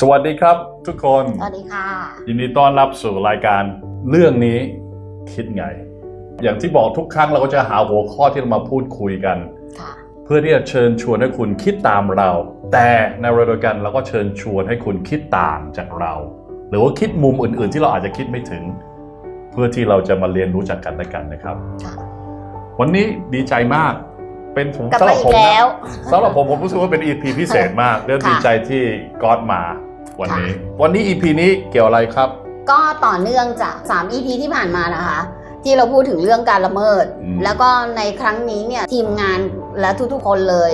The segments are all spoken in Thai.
สวัสดีครับทุกคน สวัสดีค่ะ ยินดีต้อนรับสู่รายการเรื่องนี้คิดไง อย่างที่บอกทุกครั้งเราก็จะหาหัวข้อที่เรามาพูดคุยกัน ค่ะ เพื่อที่จะเชิญชวนให้คุณคิดตามเรา แต่ในเวลาเดียวกันเราก็เชิญชวนให้คุณคิดต่างจากเรา หรือว่าคิดมุมอื่น ๆ ที่เราอาจจะคิดไม่ถึง เพื่อที่เราจะมาเรียนรู้จากกันและกันนะครับ ค่ะ วันนี้ดีใจมากเป็นผมกลับสำหมารับอีผกมแล้วนะสำหรับผมผมรู้สึกว่าเป็น EP พิเศษมากและค่ะ ดีใจที่ก๊อตมา วันนี้ค่ะวันนี้ EP นี้เกี่ยวอะไรครับ ก็ต่อเนื่องจาก 3 EP ที่ผ่านมานะคะ ที่เราพูดถึงเรื่องการละเมิด อืม แล้วก็ในครั้งนี้เนี่ยทีมงานและทุกๆคนเลย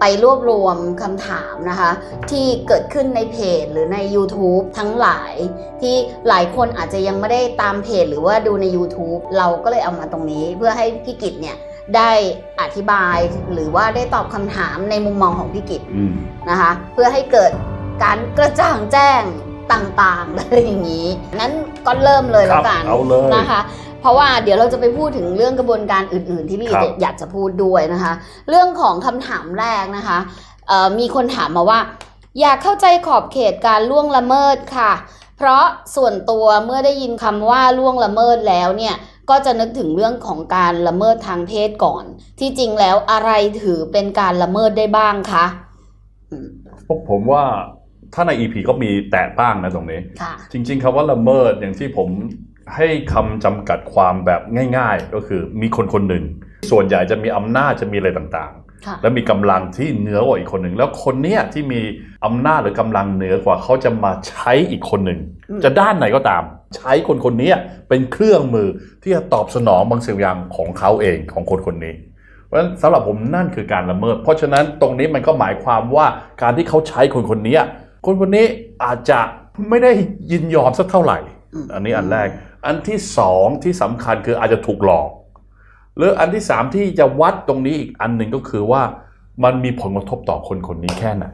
ไปรวบรวมคำถามนะคะ ที่เกิดขึ้นในเพจหรือใน YouTube ทั้งหลาย ที่หลายคนอาจจะยังไม่ได้ตามเพจหรือว่าดูใน YouTube เราก็เลยเอามาตรงนี้ เพื่อให้พี่กิจเนี่ยได้อธิบายหรือว่าได้ตอบคำถามในมุมมองของพี่กิจ อืม นะคะเพื่อให้เกิด การกระจ่างแจ้งต่างๆอะไรอย่างนี้ นั้นก็เริ่มเลยคแล้รัวกันเอาเลยนะคะ เพราะว่าเดี๋ยวเราจะไปพูดถึงเรื่องกระบวนการอื่น ๆ ที่พี่ครับอยากจะพูดด้วยนะคะ เรื่องของคำถามแรกนะคะเอ่อมีคนถามมาว่า อยากเข้าใจขอบเขตการล่วงละเมิดค่ะ เพราะส่วนตัวเมื่อได้ยินคำว่าล่วงละเมิดแล้วเนี่ยก็จะนึกถึงเรื่องของการละเมิดทางเพศก่อน ที่จริงแล้วอะไรถือเป็นการละเมิดได้บ้างคะอืมพวกผมว่า ถ้าใน EP ก็มีแตะบ้างนะตรงนี้ค่ะจริง ๆคำว่าละเมิดอย่างที่ผมให้คำจำกัดความแบบง่าย ๆ ก็คือมีคนคนหนึ่ง ส่วนใหญ่จะมีอำนาจจะมีอะไรต่างๆค่ะและมีกำลังที่เหนือกว่าอีกคนหนึ่งแล้วคนเนี้ยที่มีอำนาจหรือกำลังเหนือกว่าเขาจะมาใช้อีกคนหนึ่งอืมจะด้านไหนก็ตาม ใช้คนคนนี้เป็นเครื่องมือที่จะตอบสนองบางสิ่งอย่างของเขาเองของคนคนนี้เพราะฉะนั้นสำหรับผมนั่นคือการละเมิด เพราะฉะนั้นตรงนี้มันก็หมายความว่าการที่เขาใช้คนคนนี้ คนคนนี้อาจจะไม่ได้ยินยอมสักเท่าไหร่มอันนี้อันแรก อันที่สองที่สำคัญคืออาจจะถูกหลอก หรืออันที่สามที่จะวัดตรงนี้อีกอันหนึ่งก็คือว่ามันมีผลกระทบต่อคนคนนี้แค่ไหน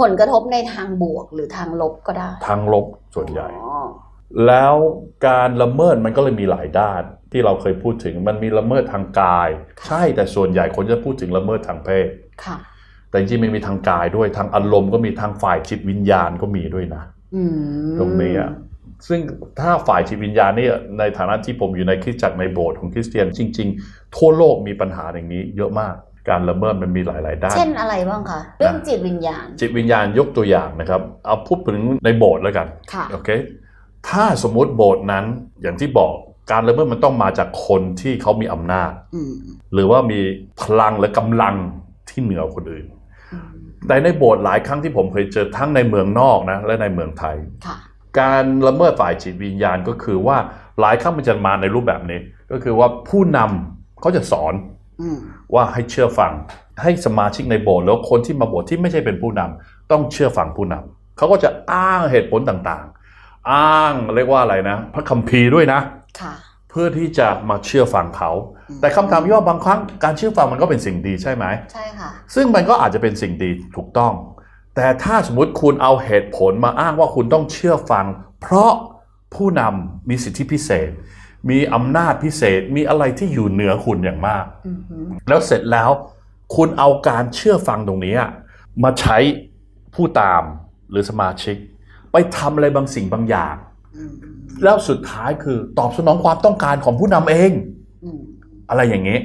ผลกระทบในทางบวกหรือทางลบก็ได้ ทางลบส่วนใหญ่อ๋อแล้วการละเมิดมันก็เลยมีหลายด้านที่เราเคยพูดถึงมันมีละเมิดทางกาย ใช่แต่ส่วนใหญ่คนจะพูดถึงละเมิดทางเพศค่ะ แต่จริงๆมันมีทางกายด้วยทางอารมณ์ก็มีทางฝ่ายจิตวิญญาณก็มีด้วยนะอืมตรงนี้อะซึ่งถ้าฝ่ายจิตวิญญาณเนี่ยในฐานะที่ผมอยู่ในคริสตจักรในโบสถ์ของคริสเตียนจริง ๆ ทั่วโลกมีปัญหาอย่างนี้ เยอะมากการละเมิดมันมีหลาย ๆ ด้าน เช่นอะไรบ้างคะ เรื่องจิตวิญญาณ จิตวิญญาณยกตัวอย่างนะครับ เอาพูดถึงในโบสถ์แล้วกันค่ะโอเคถ้าสมมุติโบสถ์นั้นอย่างที่บอกการละเมิดมันต้องมาจากคนที่เขามีอำนาจอืมหรือว่ามีพลังและกำลังที่เหนือคนอื่นอืม แต่ในโบสถ์หลายครั้งที่ผมเคยเจอทั้งในเมืองนอกนะและในเมืองไทยค่ะการละเมิดฝ่ายจิตวิญญาณก็คือว่าหลายครั้งมันจะมาในรูปแบบนี้ ก็คือว่าผู้นำเขาจะสอนอืมว่าให้เชื่อฟัง ให้สมาชิกในโบสถ์แล้วคนที่มาโบสถ์ที่ไม่ใช่เป็นผู้นำต้องเชื่อฟังผู้นำเขาก็จะอ้างเหตุผลต่างๆ อ้างเรียกว่าอะไรนะ พระคัมภีร์ด้วยนะค่ะ เพื่อที่จะมาเชื่อฟังเขาอืมแต่คำถามที่ว่าบางครั้งการเชื่อฟังมันก็เป็นสิ่งดีใช่ไหมใช่ค่ะ ซึ่งมันก็อาจจะเป็นสิ่งดีถูกต้อง แต่ถ้าสมมติคุณเอาเหตุผลมาอ้างว่าคุณต้องเชื่อฟัง เพราะผู้นำมีสิทธิพิเศษ มีอำนาจพิเศษ มีอะไรที่อยู่เหนือคุณอย่างมากอืมฮึแล้วเสร็จแล้วคุณเอาการเชื่อฟังตรงนี้อะมาใช้ผู้ตามหรือสมาชิก ไปทำอะไรบางสิ่งบางอย่างอืม แล้วสุดท้ายคือตอบสนองความต้องการของผู้นำเอง อืม อะไรอย่างนี้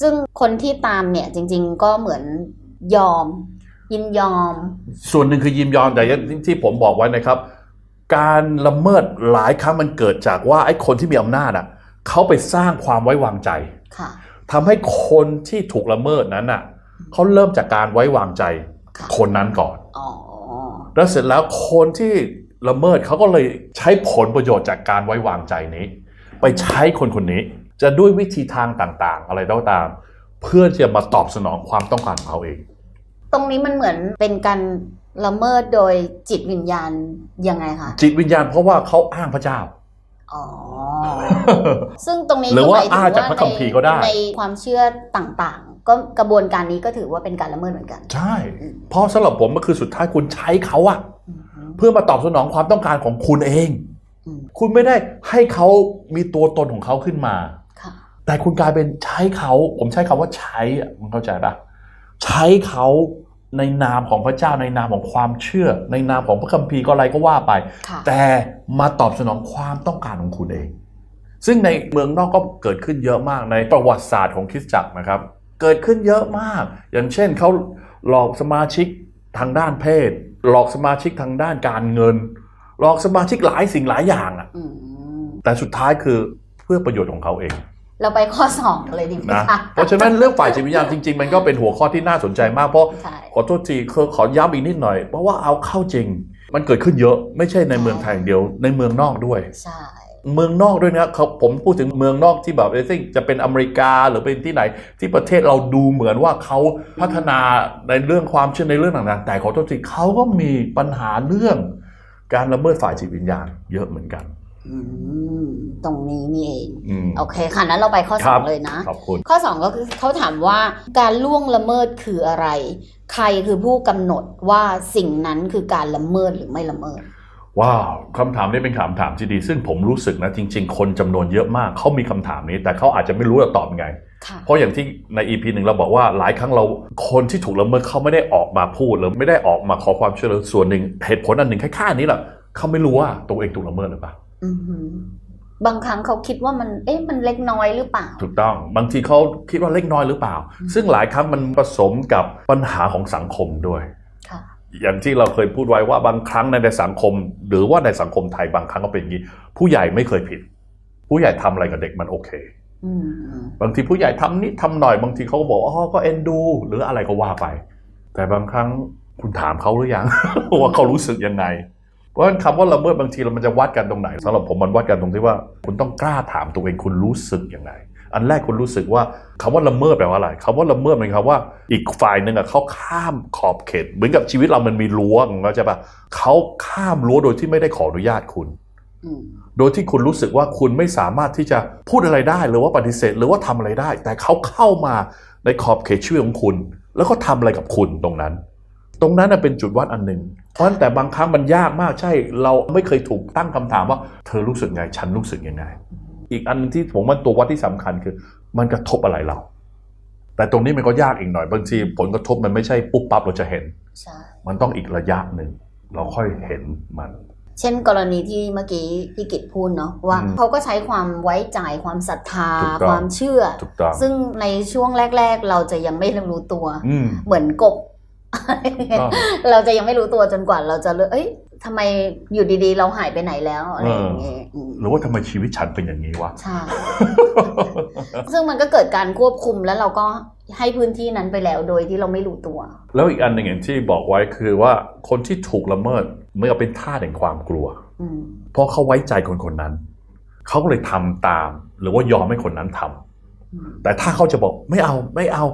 ซึ่งคนที่ตามเนี่ยจริง ๆ ก็เหมือนยอม ยินยอม ส่วนหนึ่งคือยินยอมแต่อย่างที่ผมบอกไว้นะครับ การละเมิดหลายครั้งมันเกิดจากว่าไอ้คนที่มีอำนาจอะเขาไปสร้างความไว้วางใจค่ะ ทำให้คนที่ถูกละเมิดนั้นอะเขาเริ่มจากการไว้วางใจ ค่ะ คนนั้นก่อน อ๋อ แล้วเสร็จแล้วคนที่ ละเมิดเขาก็เลยใช้ผลประโยชน์จากการไว้วางใจนี้ ไปใช้คนคนนี้จะด้วยวิธีทางต่างๆ อะไรก็ตาม เพื่อจะมาตอบสนองความต้องการของเขาเอง ตรงนี้มันเหมือนเป็นการละเมิดโดยจิตวิญญาณยังไงคะจิตวิญญาณเพราะว่าเขาอ้างพระเจ้าอ๋อ ซึ่งตรงนี้หรือว่าก็มยถึอ้างจากพระคัมภีร์ก็ได้ ในความเชื่อต่างๆ ก็กระบวนการนี้ก็ถือว่าเป็นการละเมิดเหมือนกัน ใช่ เพราะสำหรับผมมันคือสุดท้ายคุณใช้เขาอะอืมฮึ เพื่อมาตอบสนองความต้องการของคุณเองอืมคุณไม่ได้ให้เขามีตัวตนของเขาขึ้นมาค่ะแต่คุณกลายเป็นใช้เขา ผมใช้คำว่าใช้อะมันเข้าใจปะใช้เขาในนามของพระเจ้าในนามของความเชื่อ ในนามของพระคัมภีร์ก็อะไรก็ว่าไปค่ะแต่มาตอบสนองความต้องการของคุณเอง ซึ่งในเมืองนอกก็เกิดขึ้นเยอะมากในประวัติศาสตร์ของคริสตจักรนะครับ เกิดขึ้นเยอะมาก อย่างเช่นเขาหลอกสมาชิกทางด้านเพศ หลอกสมาชิกทางด้านการเงิน หลอกสมาชิกหลายสิ่งหลายอย่างอะอืมแต่สุดท้ายคือเพื่อประโยชน์ของเขาเองเราไปข้อสองเลยดีไหมนะคะเพราะฉะนั้นเรื่องฝ่ายจิตวิญญาณจริง ๆ มันก็เป็นหัวข้อที่น่าสนใจมากเพราะ ใช่ ขอโทษทีคือขอย้ำอีกนิดหน่อย เพราะว่าเอาเข้าจริง มันเกิดขึ้นเยอะไม่ใช่ในเมืองไทยอย่างเดียวในเมืองนอกด้วย ใช่ เมืองนอกด้วยนะเขาผมพูดถึงเมืองนอกที่แบบเอ้ยจะเป็นอเมริกาหรือเป็นที่ไหน ที่ประเทศเราดูเหมือนว่าเขาพัฒนาในเรื่องความเชื่อในเรื่องต่างๆ แต่ขอโทษทีเขาก็มีปัญหาเรื่อง การละเมิดฝ่ายจิตวิญญาณเยอะเหมือนกันอืมตรงนี้นี่เองอืมโอเคค่ะนั้นเราไปข้อคสรัอบงเลยนะขอบคุณข้อ2ก็คือเขาถามว่าการล่วงละเมิดคืออะไร ใครคือผู้กำหนดว่าสิ่งนั้นคือการละเมิดหรือไม่ละเมิด ว้าวคำถามนี้เป็นคำถามที่ดี ซึ่งผมรู้สึกนะจริง ๆ คนจำนวนเยอะมากเขามีคำถามนี้ แต่เขาอาจจะไม่รู้จะตอบยังไงค่ะเพราะอย่างที่ใน EP หนึ่งเราบอกว่าหลายครั้งเราคนที่ถูกละเมิดเขาไม่ได้ออกมาพูดหรือไม่ได้ออกมาขอความช่วยเหลือส่วนหนึ่งเหตุผลอันหนึ่งแค่ค่านี้แหละเขาไม่รู้ว่าตัวเองถูกละเมิดหรือเปล่าอือหือบางครั้งเขาคิดว่ามัน เอ๊ะ มันเล็กน้อยหรือเปล่า ถูกต้อง บางทีเขาคิดว่าเล็กน้อยหรือเปล่าอืมซึ่งหลายครั้งมันผสมกับปัญหาของสังคมด้วยค่ะ อย่างที่เราเคยพูดไว้ว่าบางครั้งในสังคม หรือว่าในสังคมไทยบางครั้งก็เป็นอย่างนี้ผู้ใหญ่ไม่เคยผิด ผู้ใหญ่ทำอะไรกับเด็กมันโอเคอบางทีผู้ใหญ่ทำนิดทำหน่อยบางทีเขาก็บอกอ๋อก็เอ็นดู หรืออะไรก็ว่าไป แต่บางครั้งคุณถามเขาหรือยังว่าเขารู้สึกยังไง เพราะฉะนั้นคำว่าละเมิดบางทีเรามันจะวัดกันตรงไหนสำหรับผมมันวัดกันตรงที่ว่า คุณต้องกล้าถามตัวเองคุณรู้สึกยังไง อันแรกคุณรู้สึกว่าคำว่าละเมิดแปลว่าอะไรคำว่าละเมิดหมายความว่า อีกฝ่ายหนึ่งอะเขาข้ามขอบเขต เหมือนกับชีวิตเรามันมีรั้วของเราใช่ปะเขาข้ามรั้วโดยที่ไม่ได้ขออนุญาตคุณโดยที่คุณรู้สึกว่าคุณไม่สามารถที่จะพูดอะไรได้หรือว่าปฏิเสธหรือว่าทำอะไรได้ แต่เขาเข้ามาในขอบเขตชีวิตของคุณ แล้วก็ทำอะไรกับคุณตรงนั้น ตรงนั้นน่ะเป็นจุดวัดอันหนึ่งเพราะฉะนั้นแต่บางครั้งมันยากมากใช่ เราไม่เคยถูกตั้งคำถามว่า เธอรู้สึกไง ฉันรู้สึกยังไง อีกอันหนึ่งที่ผมว่าตัววัดที่สำคัญคือ มันกระทบอะไรเรา แต่ตรงนี้มันก็ยากอีกหน่อยบางทีผลกระทบมันไม่ใช่ปุ๊บปั๊บเราจะเห็นใช่มันต้องอีกระยะหนึ่งเราค่อยเห็นมัน เช่นกรณีที่เมื่อกี้พี่กิตพูดเนาะว่าอืมเขาก็ใช้ความไว้ใจความศรัทธาถูกต้องความเชื่อถูกต้องซึ่งในช่วงแรก ๆ เราจะยังไม่รู้ตัวอืมเหมือนกบต้องเราจะยังไม่รู้ตัวจนกว่าเราจะเลยเอ้ย ทำไมอยู่ดีๆ เราหายไปไหนแล้วอะไรอย่างเงี้ยมหรือว่าทำไมชีวิตฉันเป็นอย่างนี้วะ ใช่ ซึ่งมันก็เกิดการควบคุมแล้วเราก็ให้พื้นที่นั้นไปแล้วโดยที่เราไม่รู้ตัว แล้วอีกอันหนึ่งอย่างที่บอกไว้คือว่าคนที่ถูกละเมิดเหมื่อนกับเป็นท่าแห่งความกลัวอืมเพราะเขาไว้ใจคนคนนั้น เขาก็เลยทำตาม หรือว่ายอมให้คนนั้นทำอืมแต่ถ้าเขาจะบอกไม่เอาไม่เอา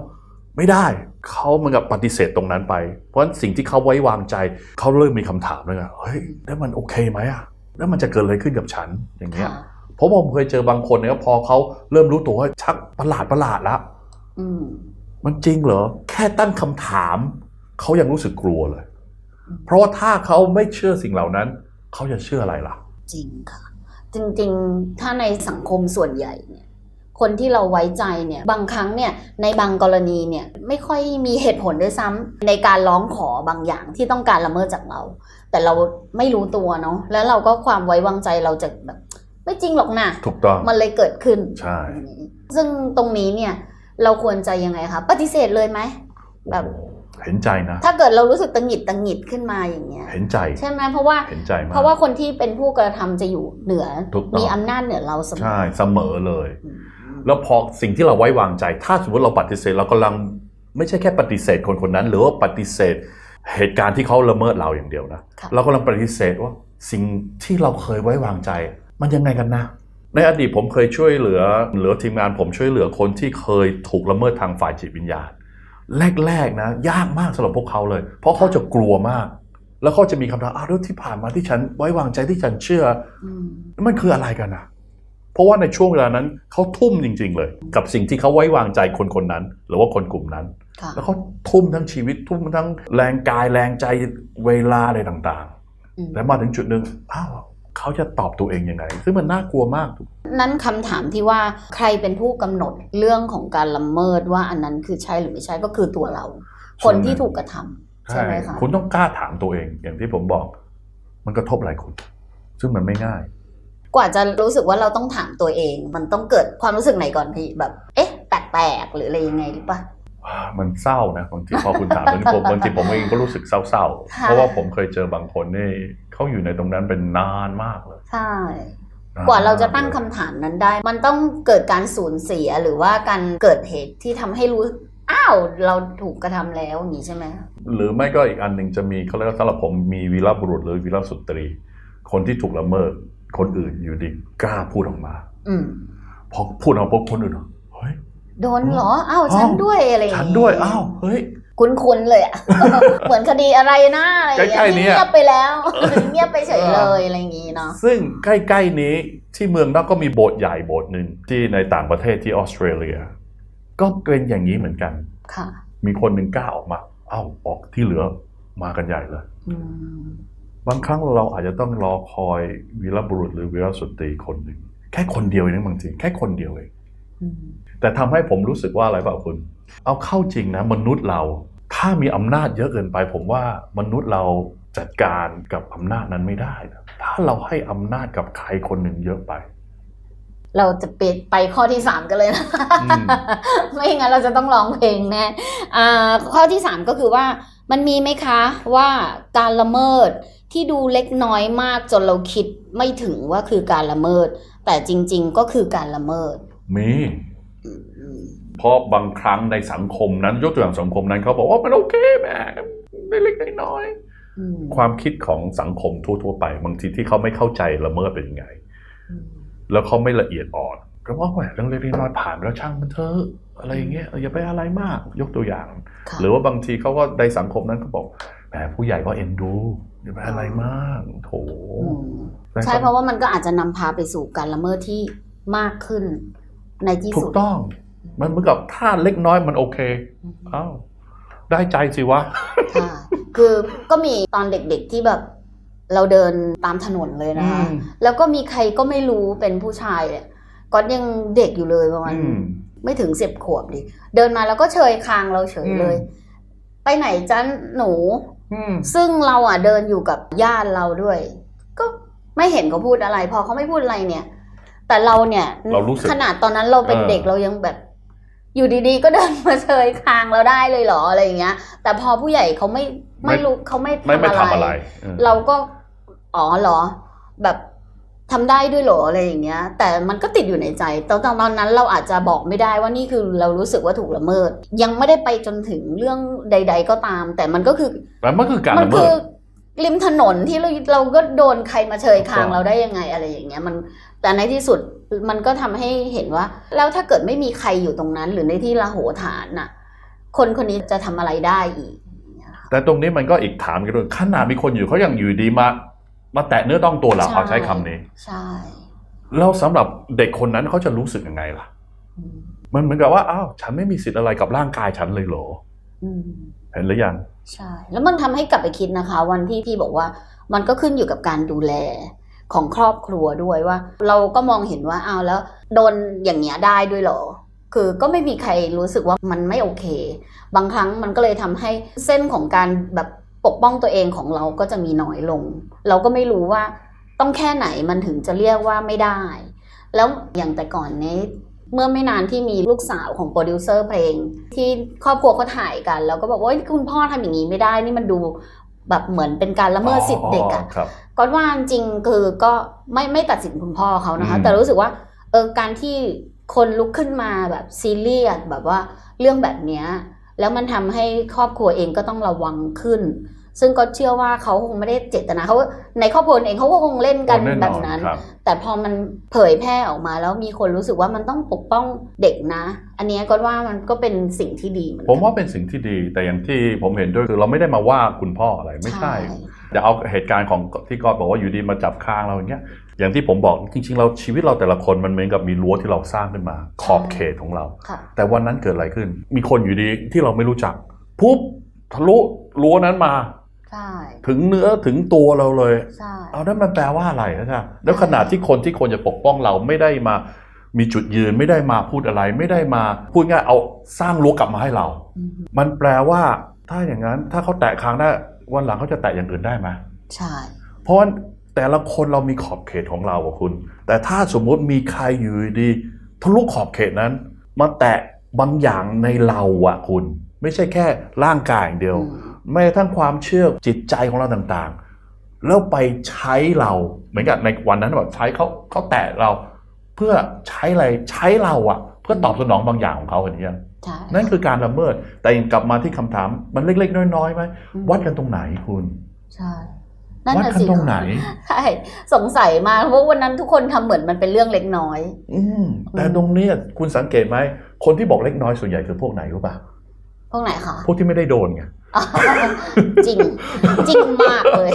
ไม่ได้เขาเหมือนกับปฏิเสธตรงนั้นไป เพราะฉะนั้นสิ่งที่เขาไว้วางใจเขาเริ่มมีคำถามเลยไงเฮ้ยแล้วมันโอเคไหมอะแล้วมันจะเกิดอะไรขึ้นกับฉันอย่างเงี้ยค่ะเพราะผมเคยเจอบางคนเนี่ยพอเขาเริ่มรู้ตัวว่าชักประหลาดประหลาดแล้วอืมมันจริงเหรอ แค่ตั้งคำถามเขายังรู้สึกกลัวเลยอืมเพราะว่าถ้าเขาไม่เชื่อสิ่งเหล่านั้นเขาจะเชื่ออะไรล่ะ จริงค่ะ จริง ๆ ถ้าในสังคมส่วนใหญ่เนี่ย คนที่เราไว้ใจเนี่ยบางครั้งเนี่ยในบางกรณีเนี่ยไม่ค่อยมีเหตุผลด้วยซ้ำในการร้องขอบางอย่างที่ต้องการละเมิดจากเรา แต่เราไม่รู้ตัวเนาะแล้วเราก็ความไว้วางใจเราจะแบบไม่จริงหรอกนะถูกต้องมันเลยเกิดขึ้นใช่ซึ่งตรงนี้เนี่ยเราควรจะยังไงคะปฏิเสธเลยไหมแบบเห็นใจนะ ถ้าเกิดเรารู้สึกตังหงิดตังหงิดขึ้นมาอย่างเงี้ย เห็นใจใช่ไหมเพราะว่าเห็นใจมากเพราะว่าคนที่เป็นผู้กระทำจะอยู่เหนือถูกต้องมีอำนาจเหนือเราเสมอใช่เสมอเลยอืม แล้วพอสิ่งที่เราไว้วางใจ ถ้าสมมติเราปฏิเสธเรากำลังไม่ใช่แค่ปฏิเสธคนคนนั้น หรือว่าปฏิเสธเหตุการณ์ที่เขาละเมิดเราอย่างเดียวนะค่ะเรากำลังปฏิเสธว่าสิ่งที่เราเคยไว้วางใจ มันยังไงกันนะ ในอดีตผมเคยช่วยเหลือเหลือทีมงานผมช่วยเหลือคนที่เคยถูกละเมิดทางฝ่ายจิตวิญญาณแรกๆนะ ยากมากสำหรับพวกเขาเลย เพราะเขาจะกลัวมาก แล้วเขาจะมีคำถามอ้าวแล้วที่ผ่านมาที่ฉันไว้วางใจที่ฉันเชื่ออืมมันคืออะไรกันนะ เพราะว่าในช่วงเวลานั้นเขาทุ่มจริง ๆ เลย กับสิ่งที่เขาไว้วางใจคนคนนั้น หรือว่าคนกลุ่มนั้นค่ะแล้วเขาทุ่มทั้งชีวิตทุ่มทั้งแรงกายแรงใจเวลาอะไรต่างอืมๆแต่มาถึงจุดหนึ่งอ้าวเขาจะตอบตัวเองยังไง ซึ่งมันน่ากลัวมาก นั้นคำถามที่ว่าใครเป็นผู้กำหนดเรื่องของการละเมิดว่าอันนั้นคือใช่หรือไม่ใช่ก็คือตัวเรา คนที่ถูกกระทำใช่ไหมคะคุณต้องกล้าถามตัวเองอย่างที่ผมบอก มันกระทบอะไรคุณ ซึ่งมันไม่ง่าย กว่าจะรู้สึกว่าเราต้องถามตัวเอง มันต้องเกิดความรู้สึกไหนก่อนพี่แบบ เอ๊ะแปลกๆหรืออะไรยังไงหรือปะมันเศร้านะบางทีพอคุณถามตรงนี้ผมบางทีผมเองก็รู้สึกเศร้าๆค่ะเพราะว่าผมเคยเจอบางคนนี่เขาอยู่ในตรงนั้นเป็นนานมากเลยใช่นนกว่าเราจะตั้งมลยคำถามนั้นได้ มันต้องเกิดการสูญเสียหรือว่าการเกิดเหตุที่ทำให้รู้อ้าวเราถูกกระทำแล้วอย่างนี้ใช่ไหมหรือไม่ก็อีกอันหนึ่งจะมีเขาเรียกว่าสำหรับผมมีวีรบุรุษหรือวีรสตรี คนที่ถูกละเมิด คนอื่นอยู่ดีกล้าพูดออกมาอืมพอพูดออกมาปุ๊บคนอื่นเฮ้ย โดนเหรออ้าวฉันด้วยอะไรอย่างฉันงี้ด้วยอ้าวเฮ้ย คุ้นๆเลยอะ เหมือนคดีอะไรนะอะไรอย่างใกล้เงี้ยๆเนี่ยเงียบไปแล้ว เงียบไปเฉยเลยอะไรอย่างงี้เนาะซึ่งใกล้ๆนี้ที่เมืองนอกก็มีโบสถ์ใหญ่โบสถ์หนึ่งที่ในต่างประเทศที่ออสเตรเลีย ก็เป็นอย่างนี้เหมือนกัน ค่ะมีคนหนึ่งกล้าออกมา เอ้าออกที่เหลือมากันใหญ่เลย อืม บางครั้งเราอาจจะต้องรอคอยวีรบุรุษหรือวีรสตรีคนหนึ่งแค่คนเดียวเองบางทีแค่คนเดียวเองอืมแต่ทำให้ผมรู้สึกว่าอะไรเปล่าคุณ เอาเข้าจริงนะ มนุษย์เรา ถ้ามีอำนาจเยอะเกินไป ผมว่ามนุษย์เราจัดการกับอำนาจนั้นไม่ได้นะถ้าเราให้อำนาจกับใครคนหนึ่งเยอะไป เราจะไปไปข้อที่สามกันเลยนะอืมไม่งั้นเราจะต้องร้องเพลงแน่อ่าข้อที่สามก็คือว่า มันมีไหมคะว่าการละเมิดที่ดูเล็กน้อยมากจนเราคิดไม่ถึงว่าคือการละเมิด แต่จริง ๆ ก็คือการละเมิด มีอืมเพราะบางครั้งในสังคมนั้นยกตัวอย่างสังคมนั้นเขาบอกว่ามันโอเคแหม่เล็กๆน้อยๆอืมความคิดของสังคมทั่วๆไป บางทีที่เขาไม่เข้าใจละเมิดเป็นยังไงอืมแล้วเขาไม่ละเอียดอ่อน ก็ว่าแหมเรื่องเล็กๆน้อยๆผ่านไปแล้วช่างมันเถอะ อะไรอย่างเงี้ยเอออย่าไปอะไรมากยกตัวอย่างค่ะหรือว่าบางทีเขาก็ในสังคมนั้นก็บอกแหมผู้ใหญ่ก็เอ็นดูอย่าไปอะไรมากโถอืมใช่เพราะว่ามันก็อาจจะนำพาไปสู่การละเมิดที่มากขึ้นในที่ถูสุกดต้องมันเหมือนกับถ้าเล็กน้อยมันโอเคอ้าวได้ใจสิวะค่ะคือก็มีตอนเด็กๆที่แบบ เราเดินตามถนนเลยนะคะอืมแล้วก็มีใครก็ไม่รู้เป็นผู้ชายเนี่ยก็ยังเด็กอยู่เลยประมาณอืม ไม่ถึงสิบขวบดิเดินมาแล้วก็เชยคางเราเฉยเลยอืมไปไหนจ้าหนูอืมซึ่งเราอะเดินอยู่กับญาติเราด้วย ก็ไม่เห็นเขาพูดอะไร พอเขาไม่พูดอะไรเนี่ย แต่เราเนี่ยเรารู้สึกขนาดตอนนั้นเราเป็นเออเด็กเรายังแบบ อยู่ดีๆ ก็เดินมาเชยคางเราได้เลยเหรออะไรอย่างเงี้ย แต่พอผู้ใหญ่เขาไม่ไม่รู้เขาไม่ไม่ไม่ทำทำอะอะไรไรเออเราก็อ๋อเหรอ แบบ ทำได้ด้วยเหรออะไรอย่างเงี้ย แต่มันก็ติดอยู่ในใจตอนตอนนั้นเราอาจจะบอกไม่ได้ว่านี่คือเรารู้สึกว่าถูกละเมิด ยังไม่ได้ไปจนถึงเรื่องใด ๆ ก็ตาม แต่มันก็คือแต่มันคือการมันละเมิคือดริมถนนที่เราเราก็โดนใครมาเชยคางถูกต้องเราได้ยังไงอะไรอย่างเงี้ยมันแต่ในที่สุดมันก็ทำให้เห็นว่า แล้วถ้าเกิดไม่มีใครอยู่ตรงนั้น หรือในที่ละโหฐานน่ะ คนคนนี้จะทำอะไรได้อีกอย่างเงี้ยค่ะแต่ตรงนี้มันก็อีกถามกันด้วยขนาดมีคนอยู่เขายังอยู่ดีมา มาแตะเนื้อต้องตัวเราเอาใช้คำนี้ ใช่แล้วสำหรับเด็กคนนั้นเขาจะรู้สึกยังไงล่ะ อืมมันเหมือนกับว่าอ้าวฉันไม่มีสิทธิ์อะไรกับร่างกายฉันเลยเหรอ อืมเห็นหรือยัง ใช่ แล้วมันทำให้กลับไปคิดนะคะ วันที่พี่บอกว่า มันก็ขึ้นอยู่กับการดูแลของครอบครัวด้วยว่า เราก็มองเห็นว่าอ้าวแล้ว โดนอย่างเงี้ยได้ด้วยเหรอ คือก็ไม่มีใครรู้สึกว่ามันไม่โอเค บางครั้งมันก็เลยทำให้เส้นของการแบบ ปกป้องตัวเองของเราก็จะมีน้อยลง เราก็ไม่รู้ว่าต้องแค่ไหนมันถึงจะเรียกว่าไม่ได้ แล้วอย่างแต่ก่อนนี้เมื่อไม่นานที่มีลูกสาวของโปรดิวเซอร์เพลง ที่ครอบครัวเขาถ่ายกัน แล้วก็บอกว่าเฮ้ยคุณพ่อทำอย่างนี้ไม่ได้นี่มันดูแบบเหมือนเป็นการละเมิดสิทธิ์เด็กอะครับก็ว่าจริงๆคือก็ไม่ไม่ตัดสินคุณพ่อเขานะคะอืมแต่รู้สึกว่าเออการที่คนลุกขึ้นมาแบบซีเรียสแบบว่าเรื่องแบบเนี้ยแล้วมันทำให้ครอบครัวเองก็ต้องระวังขึ้น ซึ่งก็เชื่อว่าเขาคงไม่ได้เจตนาเขาในครอบครัวเองเขาก็คงเล่นกันโอ้แอแบบนั้นครับแต่พอมันเผยแพร่ออกมาแล้วมีคนรู้สึกว่ามันต้องปกป้องเด็กนะ อันเนี้ยก็ว่ามันก็เป็นสิ่งที่ดีเหมือนกัผมว่าเป็นสิ่งที่ดีแต่อย่างที่ผมเห็นด้วยคือเราไม่ได้มาว่าคุณพ่ออะไรไม่ใช่จะเอาเหตุการณ์ของที่กอดบอกว่าอยู่ดีมาจับคางเราอย่างเงี้ยอย่างที่ผมบอกจริงๆเราชีวิตเราแต่ละคนมันเหมือนกับมีรั้วที่เราสร้างขึ้นมา ขอบเขตของเราค่ะแต่วันนั้นเกิดอะไรขึ้น มีคนอยู่ดีที่เราไม่รู้จักปุ๊บทะลุรั้วนั้นมาใช่ ถึงเนื้อถึงตัวเราเลยใช่เอานั่นมันแปลว่าอะไรนะจ๊ะแล้วขนาดที่คนที่ควรจะปกป้องเราไม่ได้มา มีจุดยืนไม่ได้มาพูดอะไร ไม่ได้มา พูดง่ายเอาสร้างรั้วกลับมาให้เราอืมมันแปลว่า ถ้าอย่างนั้น ถ้าเขาแตะคางได้วันหลังเขาจะแตะอย่างอื่นได้ไหมใช่ เพราะว่าแต่ละคนเรามีขอบเขตของเราอะคุณ แต่ถ้าสมมุติมีใครอยู่ดีๆทะลุขอบเขตนั้น มาแตะบางอย่างในเราอะคุณ ไม่ใช่แค่ร่างกายอย่างเดียวอืม แม้กระทั่งความเชื่อจิตใจของเราต่างๆ แล้วไปใช้เรา เหมือนกับในวันนั้นแบบใช้เขาเขาแตะเราเพื่อใช้อะไรใช้เราอะเพื่อตอบสนองบางอย่างของเขาอย่างนี้ยใช่นั่นคือการละเมิด แต่ยังกลับมาที่คำถามมันเล็ก ๆ น้อยๆไหมอืมวัดกันตรงไหนคุณใช่นั่นวัดน่ะกันสิตรงไหนใช่สงสัยมากเพราะวันนั้นทุกคนทำเหมือนมันเป็นเรื่องเล็กน้อย อืมแต่ตรงเนี้ยคุณสังเกตไหมคนที่บอกเล็กน้อยส่วนใหญ่คือพวกไหนรู้ป่ะพวกไหนคะพวกที่ไม่ได้โดนไง จริง จริงมากเลย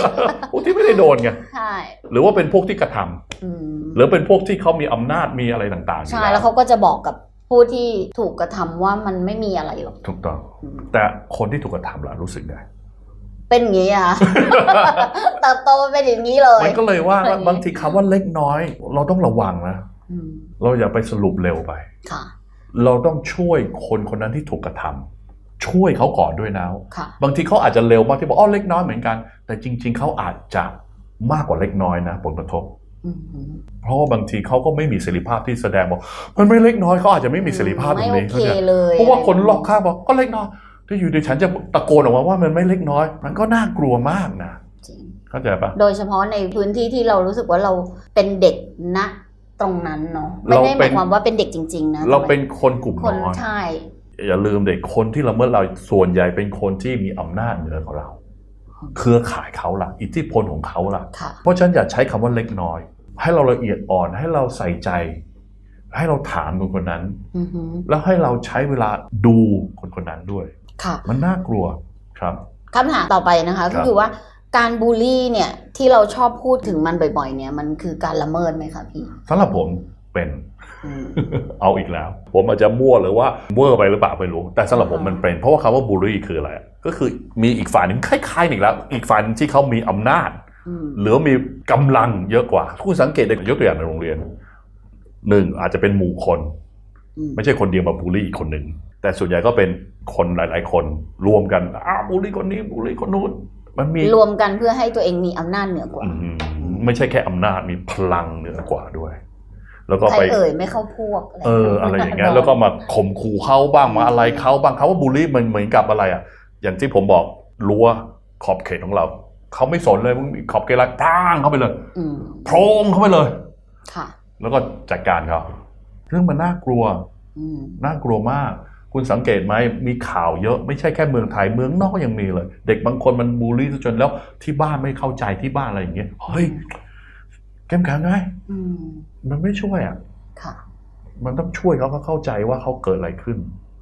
พวกที่ไม่ได้โดนไงใช่หรือว่าเป็นพวกที่กระทำอืมหรือเป็นพวกที่เขามีอำนาจมีอะไรต่างๆอยู่ใช่แล้วเขาก็จะบอกกับผู้ที่ถูกกระทำว่ามันไม่มีอะไรหรอก ถูกต้อง อืม แต่คนที่ถูกกระทำล่ะรู้สึกไง เป็นอย่างนี้อะเติบโตมาเป็นอย่างนี้เลย มันก็เลยว่าแบบนี้บางทีคำว่าเล็กน้อย เราต้องระวังนะ อืมเราอย่าไปสรุปเร็วไป ค่ะ เราต้องช่วยคนคนนั้นที่ถูกกระทำ ช่วยเขาก่อนด้วยนะค่ะบางทีเขาอาจจะเร็วมากที่บอกอ๋อเล็กน้อยเหมือนกัน แต่จริง ๆเขาอาจจะมากกว่าเล็กน้อยนะผลกระทบอืมเพราะว่าบางทีเขาก็ไม่มีเสรีภาพที่แสดงบอกมันไม่เล็กน้อยเขาอาจจะไม่มีเสรีภาพตรงนี้ไม่โอเขาเคใจเลยเพราะว่าคนรอบข้างบอกก็เล็กน้อยถ้าอยู่ดีฉันจะตะโกนออกมาว่ามันไม่เล็กน้อย มันก็น่ากลัวมากนะจริงเข้าใจปะโดยเฉพาะในพื้นที่ที่เรารู้สึกว่าเราเป็นเด็กณตรงนั้นเนาะไม่เราได้หเป็มานยความว่าเป็นเด็กจริง ๆ นะ เราเป็นคนกลุ่มคนน้อยใช่ อย่าลืมเด็กคนที่ละเมิดเราส่วนใหญ่เป็นคนที่มีอำนาจเหนือกว่าเรา เครือข่ายเขาล่ะ อิทธิพลของเขาล่ะค่ะ เพราะฉะนั้นอย่าใช้คำว่าเล็กน้อย ให้เราละเอียดอ่อนให้เราใส่ใจ ให้เราถามคนคนนั้นอือหือแล้วให้เราใช้เวลาดูคนคนนั้นด้วยค่ะมันน่ากลัวครับคำถามต่อไปนะคะครัก็บคือว่าการบูลลี่เนี่ยที่เราชอบพูดถึงมันบ่อยๆ เนี่ยมันคือการละเมิดไหมคะพี่สำหรับผมเป็นอืม เอาอีกแล้ว ผมอาจจะมั่วหรือว่าเวอร์ไปหรือเปล่าไม่รู้ แต่สำหรับผมอ่ามัมันเป็น เพราะว่าคำว่าบูลลี่คืออะไร ก็คือมีอีกฝ่ายหนึ่งคล้ายๆอีกแล้ว อีกฝ่ายหนึงที่เขามีอำนาจอืมหรือมีกำลังเยอะกว่า คุณสังเกตได้ยกตัวอย่างในโรงเรียนหนึ่งอาจจะเป็นหมู่คนอืมไม่ใช่คนเดียวมาบูลลี่อีกคนหนึ่งแต่ส่วนใหญ่ก็เป็นคนหลาย ๆ คนรวมกันอ้าวบูลลี่คนนี้บูลลี่คนนู้นมันมีรวมกันเพื่อให้ตัวเองมีอำนาจเหนือกว่าอืมไม่ใช่แค่อำนาจมีพลังเหนือกว่าด้วย แล้วก็ใครไปเอ่ยไม่เข้าพวกเอออะไรอย่างเงี้ยแล้วก็มาข่มขู่เขาบ้างมาอะไรเขาบ้างเขาว่าบูลลี่มันเหมือนกับอะไรอะอย่างที่ผมบอกรั้วขอบเขตของเราเขาไม่สนเลยมึงมีขอบเขตอะไรตั้งเข้าไปเลยอืมโพรงเข้าไปเลยค่ะ แล้วก็จัดการเขาเรื่องมันน่ากลัวอืมน่ากลัวมาก คุณสังเกตไหมมีข่าวเยอะไม่ใช่แค่เมืองไทยเมืองนอกก็ยังมีเลย เด็กบางคนมันบูลลี่จนแล้วที่บ้านไม่เข้าใจที่บ้านอะไรอย่างเงี้ยเฮ้ย เข้มแข็งไงอืมมันไม่ช่วยอะค่ะมันต้องช่วยเขาเขาเข้าใจว่าเขาเกิดอะไรขึ้น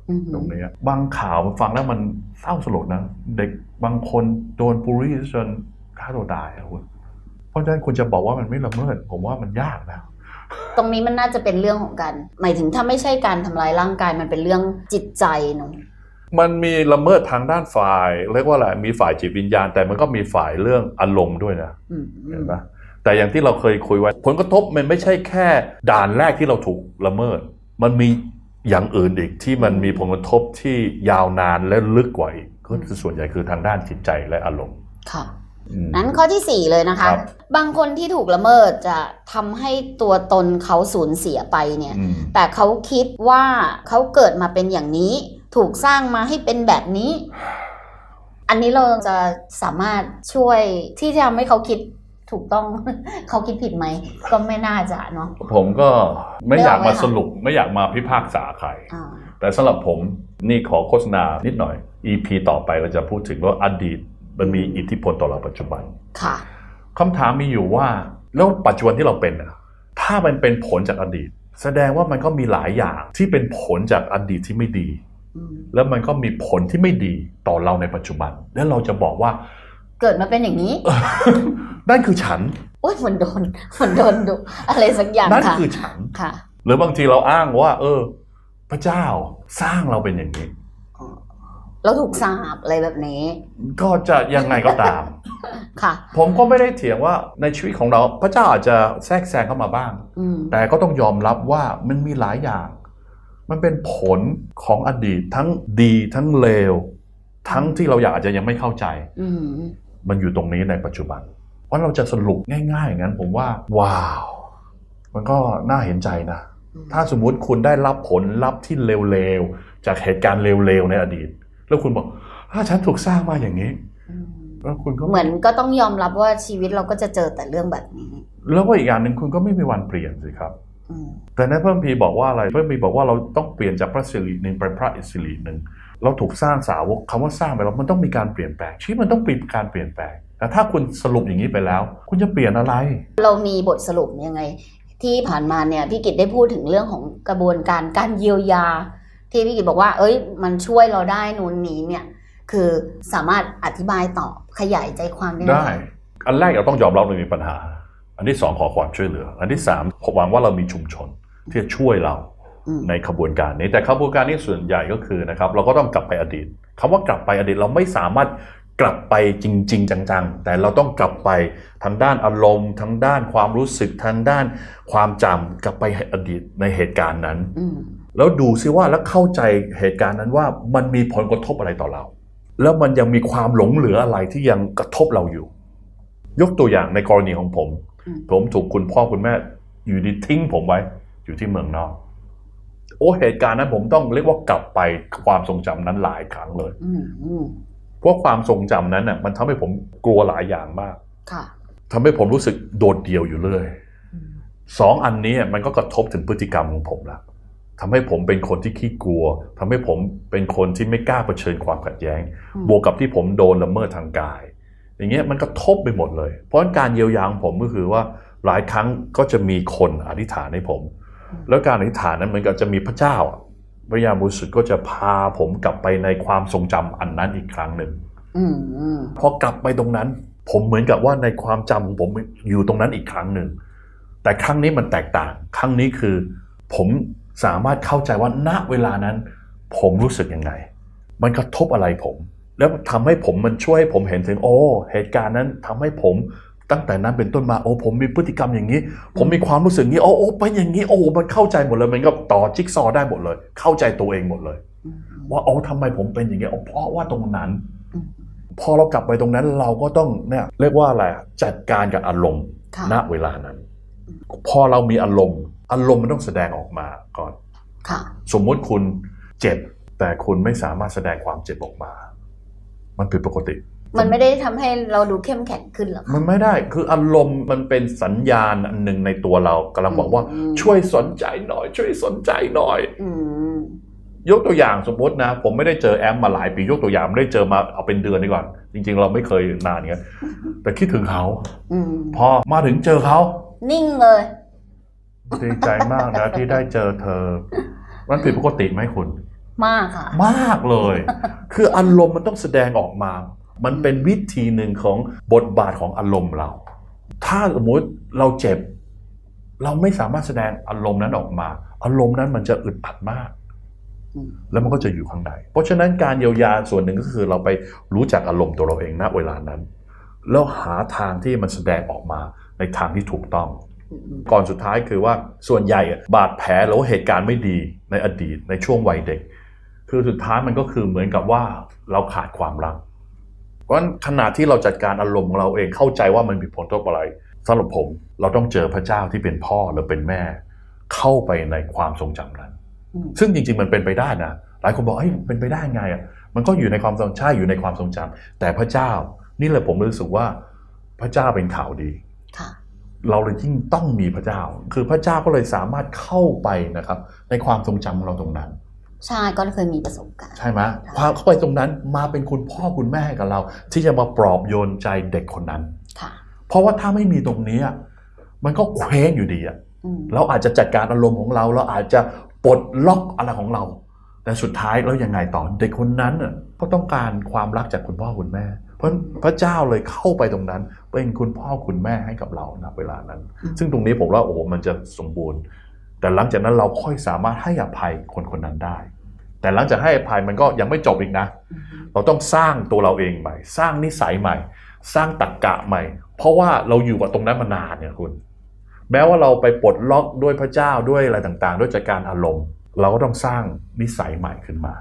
อืมตรงเนี้ยบางข่าวมันฟังแล้วมันเศร้าสลดนะ เด็กบางคนโดนบูลลี่จนฆ่าตัวตายอะคุณเพราะฉะนั้นคุณจะบอกว่ามันไม่ละเมิด ผมว่ามันยากนะตรงนี้มันน่าจะเป็นเรื่องของการหมายถึงถ้าไม่ใช่การทำร้ายร่างกายมันเป็นเรื่องจิตใจเนอะมันมีละเมิดทางด้านฝ่าย เรียกว่าอะไรมีฝ่ายจิตวิญญาณ แต่มันก็มีฝ่ายเรื่องอารมณ์ด้วยนะอืมอืเห็มนปะ แต่อย่างที่เราเคยคุยไว้ ผลกระทบมันไม่ใช่แค่ด่านแรกที่เราถูกละเมิด มันมีอย่างอื่นอีกที่มันมีผลกระทบที่ยาวนานและลึกกว่าอีกก็คือส่วนใหญ่คือทางด้านจิตใจและอารมณ์ค่ะอืมนั้นข้อที่ 4 เลยนะคะครับบางคนที่ถูกละเมิดจะทำให้ตัวตนเขาสูญเสียไปเนี่ยอืมแต่เขาคิดว่าเขาเกิดมาเป็นอย่างนี้ ถูกสร้างมาให้เป็นแบบนี้ อันนี้เราจะสามารถช่วยที่จะทำให้เขาคิด ถูกต้องเขาคิดผิดไหม ก็ไม่น่าจะเนาะผมก็ไม่อยากไม่มาเอาไว้ค่ะสรุปไม่อยากมาพิพากษาใครอ่าแต่สำหรับผมนี่ขอโฆษณานิดหน่อย EP ต่อไปเราจะพูดถึงว่าอดีตมันมีอิทธิพลต่อเราปัจจุบันค่ะคำถามมีอยู่ว่าแล้วปัจจุบันที่เราเป็นน่ะถ้ามันเป็นผลจากอดีต แสดงว่ามันก็มีหลายอย่างที่เป็นผลจากอดีตที่ไม่ดีอืมแล้วมันก็มีผลที่ไม่ดีต่อเราในปัจจุบัน แล้วเราจะบอกว่า เกิดมาเป็นอย่างนี้ นั่นคือฉันโอ้ยเหมือนโดนเหมือนโดนดุอะไรสักอย่างนั่นค่ะคือฉันค่ะ หรือบางทีเราอ้างว่า เออ พระเจ้าสร้างเราเป็นอย่างนี้แล้วถูกสาบอะไรแบบนี้ ก็จะยังไงก็ตาม ค่ะ ผมก็ไม่ได้เถียงว่าในชีวิตของเรา พระเจ้าอาจจะแทรกแซงเข้ามาบ้าง อืมแต่ก็ต้องยอมรับว่ามันมีหลายอย่าง มันเป็นผลของอดีตทั้งดีทั้งเลว ทั้งที่เราอยากอาจจะยังไม่เข้าใจ อืม มันอยู่ตรงนี้ในปัจจุบันว่าเราจะสรุปง่ายๆอย่างนั้นผมว่า ว้าว มันก็น่าเห็นใจนะ ถ้าสมมุติคุณได้รับผลลัพธ์ที่เร็วๆ จากเหตุการณ์เร็วๆ ในอดีต แล้วคุณบอกถ้าฉันถูกสร้างมาอย่างนี้อืมแล้วคุณก็เหมือนก็ต้องยอมรับว่าชีวิตเราก็จะเจอแต่เรื่องแบบนี้ แล้วก็อีกอย่างหนึ่งคุณก็ไม่มีวันเปลี่ยนสิครับอืมแต่ในนพระคัมภีร์บอกว่าอะไรพระคัมภีร์บอกว่าเราต้องเปลี่ยนจากพระสิริหนึ่งเป็นพระอิสริหนึ่ง เราถูกสร้างสาวกคำว่าสร้างไปแล้วมันต้องมีการเปลี่ยนแปลงชีวิตมันต้องมีการเปลี่ยนแปลงแต่ถ้าคุณสรุปอย่างนี้ไปแล้ว คุณจะเปลี่ยนอะไร เรามีบทสรุปยังไง ที่ผ่านมาเนี่ยพี่กิตได้พูดถึงเรื่องของกระบวนการการเยียวยา ที่พี่กิตบอกว่า เอ้ย มันช่วยเราได้นู่นนี้เนี่ยคือสามารถอธิบายต่อขยายใจความได้ไหมได้อันแรกเราต้องยอมรับเรามีปัญหา อันที่สองขอความช่วยเหลือ อันที่สามหวังว่าเรามีชุมชนที่จะช่วยเราอืม ในขบวนการนี้ แต่ขบวนการนี้ส่วนใหญ่ก็คือนะครับเราก็ต้องกลับไปอดีตคำว่ากลับไปอดีตเราไม่สามารถกลับไปจริง ๆ จังๆ แต่เราต้องกลับไปทางด้านอารมณ์ทางด้านความรู้สึกทางด้านความจำกลับไปอดีตในเหตุการณ์นั้นอืมแล้วดูซิว่าแล้วเข้าใจเหตุการณ์นั้นว่ามันมีผลกระทบอะไรต่อเรา แล้วมันยังมีความหลงเหลืออะไรที่ยังกระทบเราอยู่ ยกตัวอย่างในกรณีของผมอืมผมถูกคุณพ่อคุณแม่อยู่ดีทิ้งผมไว้อยู่ที่เมืองนอก โอ้เหตุการณ์นั้นผมต้องเรียกว่ากลับไปความทรงจำนั้นหลายครั้งเลยอืมอืมเพราะความทรงจำนั้นน่ะมันทำให้ผมกลัวหลายอย่างมากค่ะทำให้ผมรู้สึกโดดเดี่ยวอยู่เรื่อยอืมสองอันนี้มันก็กระทบถึงพฤติกรรมของผมแล้วทำให้ผมเป็นคนที่ขี้กลัวทำให้ผมเป็นคนที่ไม่กล้าเผชิญความขัดแย้งอืมบวกกับที่ผมโดนละเมิดทางกาย อย่างเงี้ยมันกระทบไปหมดเลย เพราะฉะนั้นการเยียวยาของผมก็คือว่าหลายครั้งก็จะมีคนอธิษฐานให้ผม แล้วการอธิษฐานนั้นมันก็จะมีพระเจ้าอะพระยามุสุดก็จะพาผมกลับไปในความทรงจำอันนั้นอีกครั้งหนึ่งอืมอืมพอกลับไปตรงนั้น ผมเหมือนกับว่าในความจำของผมอยู่ตรงนั้นอีกครั้งหนึ่ง แต่ครั้งนี้มันแตกต่าง ครั้งนี้คือ ผมสามารถเข้าใจว่าณเวลานั้น ผมรู้สึกยังไง มันกระทบอะไรผม แล้วทำให้ผมมันช่วยให้ผมเห็นถึงโอ้เหตุการณ์นั้นทำให้ผม ตั้งแต่นั้นเป็นต้นมาโอ้ผมมีพฤติกรรมอย่างนี้ ผมมีความรู้สึกอย่างนี้โอ้โอ้เป็นอย่างนี้โอ้มันเข้าใจหมดเลยมันก็ต่อจิ๊กซอว์ได้หมดเลย เข้าใจตัวเองหมดเลยอืมว่าโอ้ทำไมผมเป็นอย่างนี้อ๋อเพราะว่าตรงนั้นอืมพอเรากลับไปตรงนั้นเราก็ต้องเนี่ยเรียกว่าอะไรอะจัดการกับอารมณ์ค่ะณเวลานั้น พอเรามีอารมณ์อารมณ์มันต้องแสดงออกมาก่อนค่ะสมมุติคุณเจ็บแต่คุณไม่สามารถแสดงความเจ็บออกมา มันผิดปกติ มันไม่ได้ทำให้เราดูเข้มแข็งขึ้นหรอกมันไม่ได้คืออารมณ์มันเป็นสัญญาณอันหนึ่งในตัวเรากำลังบอกว่าอืมช่วยสนใจหน่อย ช่วยสนใจหน่อยอืมยกตัวอย่างสมมตินะ ผมไม่ได้เจอแอมมาหลายปียกตัวอย่างไม่ได้เจอมาเอาเป็นเดือนดีกว่าจริง ๆ เราไม่เคยนานอย่างเงี้ยแต่คิดถึงเขาอืมพอมาถึงเจอเขา นิ่งเลยดีใจมากนะที่ได้เจอเธอ มันผิดปกติไหมคุณ มากค่ะ มากเลย คืออารมณ์มันต้องแสดงออกมา มันเป็นวิธีหนึ่งของบทบาทของอารมณ์เรา ถ้าสมมติเราเจ็บ เราไม่สามารถแสดงอารมณ์นั้นออกมา อารมณ์นั้นมันจะอึดอัดมากอืมแล้วมันก็จะอยู่ข้างใน เพราะฉะนั้นการเยียวยาส่วนหนึ่งก็คือเราไปรู้จักอารมณ์ตัวเราเองณเวลานั้น แล้วหาทางที่มันแสดงออกมาในทางที่ถูกต้องอืมก่อนสุดท้ายคือว่าส่วนใหญ่อะบาดแผลหรือว่าเหตุการณ์ไม่ดีในอดีตในช่วงวัยเด็ก คือสุดท้ายมันก็คือเหมือนกับว่าเราขาดความรัก เพราะฉะนั้นขณะที่เราจัดการอารมณ์ของเราเองเข้าใจว่ามันมีผลกระทบอะไรสำหรับผมเราต้องเจอพระเจ้าที่เป็นพ่อหรือเป็นแม่ เข้าไปในความทรงจำนั้นอืมซึ่งจริง ๆ มันเป็นไปได้นะหลายคนบอกเฮ้ยเป็นไปได้ไงอะมันก็อยู่ในความทรงใช่อยู่ในความทรงจำแต่พระเจ้านี่แหละผมรู้สึกว่าพระเจ้าเป็นข่าวดีค่ะเราเลยยิ่งต้องมีพระเจ้า คือพระเจ้าก็เลยสามารถเข้าไปนะครับ ในความทรงจำของเราตรงนั้น ใช่ก็เคยมีประสบการณ์ ใช่ไหมความเข้าไปตรงนั้นมาเป็นคุณพ่อคุณแม่ให้กับเรา ที่จะมาปลอบโยนใจเด็กคนนั้นค่ะ เพราะว่าถ้าไม่มีตรงนี้อะมันก็เคว้งอยู่ดีอะอืมเราอาจจะจัดการอารมณ์ของเรา เราอาจจะปลดล็อกอะไรของเรา แต่สุดท้ายแล้วยังไงต่อเด็กคนนั้นน่ะก็ต้องการความรักจากคุณพ่อคุณแม่ เพราะพระเจ้าเลยเข้าไปตรงนั้น เป็นคุณพ่อคุณแม่ให้กับเราณเวลานั้นอืมซึ่งตรงนี้ผมว่าโอ้โหมันจะสมบูรณ์ แต่หลังจากนั้นเราค่อยสามารถให้อภัยคนคนนั้นได้ แต่หลังจากให้อภัยมันก็ยังไม่จบอีกนะอืมเราต้องสร้างตัวเราเองใหม่ สร้างนิสัยใหม่ สร้างตรรกกะใหม่ เพราะว่าเราอยู่กับตรงนั้นมานานเนี่ยคุณ แม้ว่าเราไปปลดล็อกด้วยพระเจ้าด้วยอะไรต่างๆ ด้วยจัดการอารมณ์ เราก็ต้องสร้างนิสัยใหม่ขึ้นมา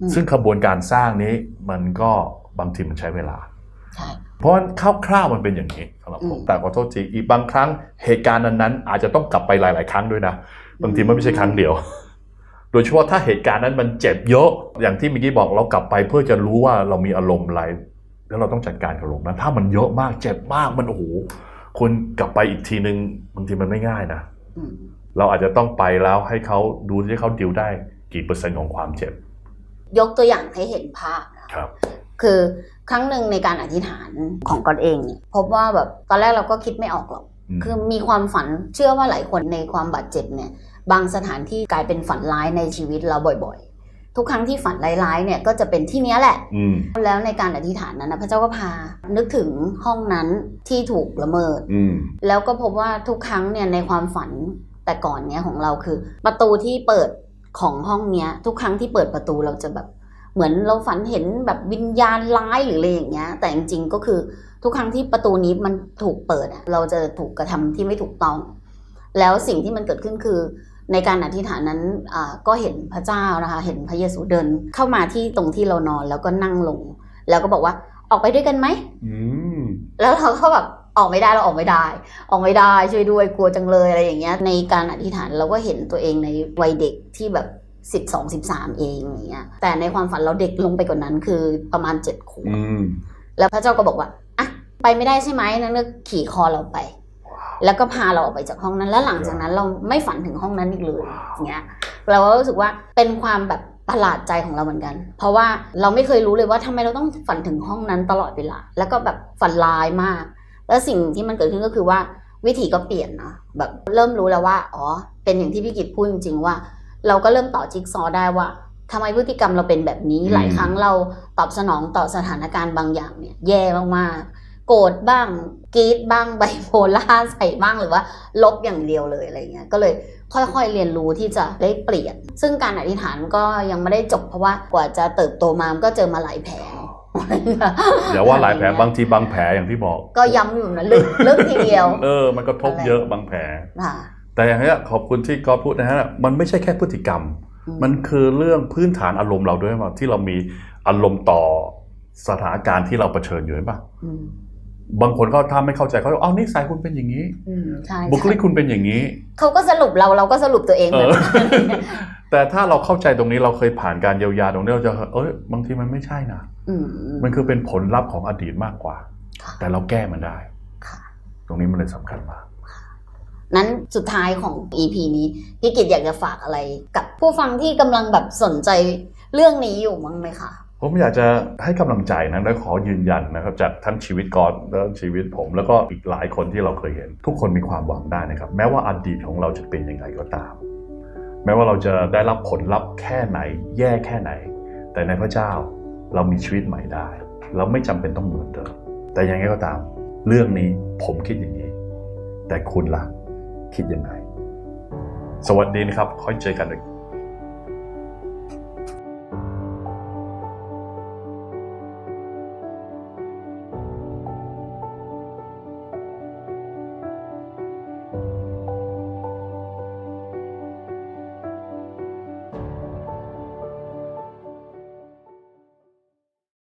อืมซึ่งขบวนการสร้างนี้มันก็บางทีมันใช้เวลาใช่ เพราะคร่าวๆมันเป็นอย่างนี้สำหรับผมอืมแต่ขอโทษทีอีกบางครั้งเหตุการณ์นั้นๆอาจจะต้องกลับไปหลาย ๆ ครั้งด้วยนะบางทีมันไม่ใช่ครั้งเดียว โดยเฉพาะถ้าเหตุการณ์นั้นมันเจ็บเยอะ อย่างที่เมื่อกี้บอกเรากลับไปเพื่อจะรู้ว่าเรามีอารมณ์อะไรแล้วเราต้องจัดการกับอารมณ์นั้นถ้ามันเยอะมากเจ็บมากมันโอ้โหคนกลับไปอีกทีนึงบางทีมันไม่ง่ายนะอืมเราอาจจะต้องไปแล้วให้เขาดูที่เขาดิวได้กี่เปอร์เซ็นต์ของความเจ็บ ยกตัวอย่างให้เห็นภาพนะครับ คือครั้งหนึ่งในการอธิษฐานของกอนเองเนี่ยพบว่าแบบตอนแรกเราก็คิดไม่ออกหรอกมคือมีความฝันเชื่อว่าหลายคนในความบาดเจ็บเนี่ยบางสถานที่กลายเป็นฝันร้ายในชีวิตเราบ่อยๆ ทุกครั้งที่ฝันร้ายๆเนี่ยก็จะเป็นที่เนี้ยแหละอืมแล้วในการอธิษฐานนั้นนะพระเจ้าก็พา นึกถึงห้องนั้นที่ถูกละเมิดอืมแล้วก็พบว่าทุกครั้งเนี่ยในความฝันแต่ก่อนเนี้ยของเราคือ ประตูที่เปิดของห้องเนี้ยทุกครั้งที่เปิดประตูเราจะแบบ เหมือนเราฝันเห็นแบบวิญญาณร้ายหรืออะไรอย่างเงี้ย แต่จริงๆก็คือทุกครั้งที่ประตูนี้มันถูกเปิดอะเราจะถูกกระทำที่ไม่ถูกต้อง แล้วสิ่งที่มันเกิดขึ้นคือในการอธิษฐานนั้นอ่าก็เห็นพระเจ้านะคะเห็นพระเยซูเดินเข้ามาที่ตรงที่เรานอนแล้วก็นั่งลง แล้วก็บอกว่าออกไปด้วยกันไหมอืมแล้วเราก็แบบออกไม่ได้เราออกไม่ได้ ออกไม่ได้ช่วยด้วยกลัวจังเลยอะไรอย่างเงี้ยในการอธิษฐานเราก็เห็นตัวเองในวัยเด็กที่แบบ 12 13 เองอย่างเงี้ยแต่ในความฝันเราเด็กลงไปกว่านั้นคือประมาณ7ขวบอืมแล้วพระเจ้าก็บอกว่าอะไปไม่ได้ใช่ไหมนั่นก็ขี่คอเราไป แล้วก็พาเราออกไปจากห้องนั้น แล้วหลังจากนั้นเราไม่ฝันถึงห้องนั้นอีกเลยอย่างเงี้ยเราก็รู้สึกว่าเป็นความแบบประหลาดใจของเราเหมือนกัน เพราะว่าเราไม่เคยรู้เลยว่าทำไมเราต้องฝันถึงห้องนั้นตลอดเวลา แล้วก็แบบฝันร้ายมาก แล้วสิ่งที่มันเกิดขึ้นก็คือว่าวิธีก็เปลี่ยนนะแบบเริ่มรู้แล้วว่า อ๋อ เป็นอย่างที่พี่กิตพูดจริงๆว่า เราก็เริ่มต่อจิ๊กซอว์ได้ว่าทำไมพฤติกรรมเราเป็นแบบนี้อืมหลายครั้งเราตอบสนองต่อสถานการณ์บางอย่างเนี่ย แย่มากๆ โกรธบ้างกรีดบ้างไบโพล่าใส่บ้างหรือว่า ลบอย่างเดียวเลยอะไรเงี้ยก็เลยค่อยๆเรียนรู้ที่จะได้เปลี่ยน ซึ่งการอธิษฐานก็ยังไม่ได้จบเพราะว่ากว่าจะเติบโตมามันก็เจอมาหลายแผลอย่าว่าหลายแผลบางทีบางแผลอย่างที่บอก ก็ย้ำอยู่นะลึกลึกทีเดียว เออ มันก็ทบเยอะบางแผลค่ะ แต่อย่างนี้ยขอบคุณที่ก็พูดนะฮะมันไม่ใช่แค่พฤติกรรม มันคือเรื่องพื้นฐานอารมณ์เราด้วยว่าที่เรามีอารมณ์ต่อสถานการณ์ที่เราเผชิญอยู่เห็นปะอืมบางคนก็ถ้าไม่เข้าใจเขาเอานิสัยคุณเป็นอย่างนี้อืมใช่บุคลิกคุณเป็นอย่างนี้ เขาก็สรุปเราเราก็สรุปตัวเองเอเหมือนอกันแต่ถ้าเราเข้าใจตรงนี้เราเคยผ่านการเยียวยาตรงนี้เราจะเอ้ยบางทีมันไม่ใช่นะอืมมันคือเป็นผลลัพธ์ของอดีตมากกว่าค่ะแต่เราแก้มันได้ค่ะตรงนี้มันเลยสำคัญมาก นั้นสุดท้ายของ EP นี้พี่กิตอยากจะฝากอะไร กับผู้ฟังที่กำลังแบบสนใจเรื่องนี้อยู่มั้งไหมคะผมอยากจะให้กำลังใจนะและขอยืนยันนะครับจากทั้งชีวิตก่อนและชีวิตผม แล้วก็อีกหลายคนที่เราเคยเห็น ทุกคนมีความหวังได้นะครับ แม้ว่าอดีตของเราจะเป็นยังไงก็ตาม แม้ว่าเราจะได้รับผลลัพธ์แค่ไหน แย่แค่ไหน แต่ในพระเจ้าเรามีชีวิตใหม่ได้ เราไม่จำเป็นต้องเหมือนเดิมแต่ยังไงก็ตาม เรื่องนี้ผมคิดอย่างนี้ แต่คุณล่ะ คิดยังไง สวัสดีนะครับค่อยเจอกัน